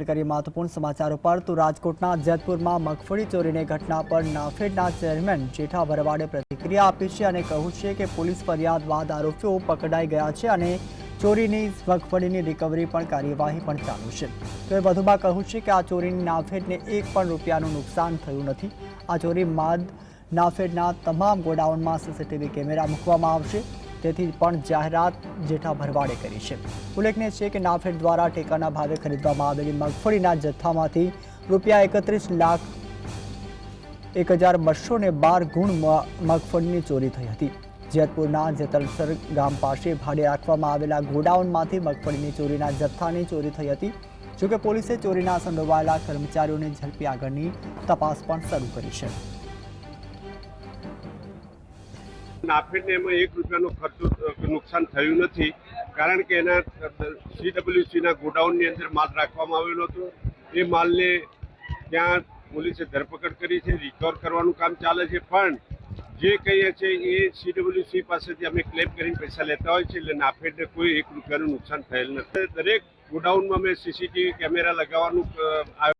કરીએ મહત્વપૂર્ણ સમાચારો પર, તો રાજકોટના જેતપુરમાં મગફળી ચોરીની ઘટના પર નાફેડના ચેરમેન જેઠા ભરવાડે પ્રતિક્રિયા આપી છે અને કહ્યું છે કે પોલીસ ફરિયાદ બાદ આરોપીઓ પકડાઈ ગયા છે અને ચોરીની મગફળીની રિકવરી પણ કાર્યવાહી પણ ચાલુ છે. તો એ વધુમાં કહ્યું છે કે આ ચોરીની નાફેડને એક પણ રૂપિયાનું નુકસાન થયું નથી. આ ચોરી બાદ નાફેડના તમામ ગોડાઉનમાં સીસીટીવી કેમેરા મૂકવામાં આવશે. તેથી પણ જાહેરાત જેઠા ભરવાડે કરી છે. ઉલ્લેખનીય છે કે નાફેડ દ્વારા ટેકાના ભાવે ખરીદવામાં આવેલી મગફળીના જથ્થામાંથી રૂપિયા એકત્રીસ લાખ એક હજાર બસો ને બાર ગુણ મગફળીની ચોરી થઈ હતી. જેતપુરના જેતલસર ગામ પાસે ભાડે રાખવામાં આવેલા ગોડાઉનમાંથી મગફળીની ચોરીના જથ્થાની ચોરી થઈ હતી. જોકે પોલીસે ચોરીના સંડોવાયેલા કર્મચારીઓને ઝડપી આગળની તપાસ પણ શરૂ કરી છે. નાફેડને એમાં એક રૂપિયાનો ખર્ચો નુકસાન થયું નથી. કારણ કે એના સીડબ્લ્યુસીના ગોડાઉનની અંદર માલ રાખવામાં આવેલો હતો. એ માલને ત્યાં પોલીસે ધરપકડ કરી છે, રિકવર કરવાનું કામ ચાલે છે. પણ જે કહીએ છે એ સીડબ્લ્યુસી પાસેથી અમે ક્લેમ કરીને પૈસા લેતા હોય છે, એટલે નાફેડને કોઈ એક રૂપિયાનું નુકસાન થયેલ નથી. દરેક ગોડાઉનમાં અમે સીસીટીવી કેમેરા લગાવવાનું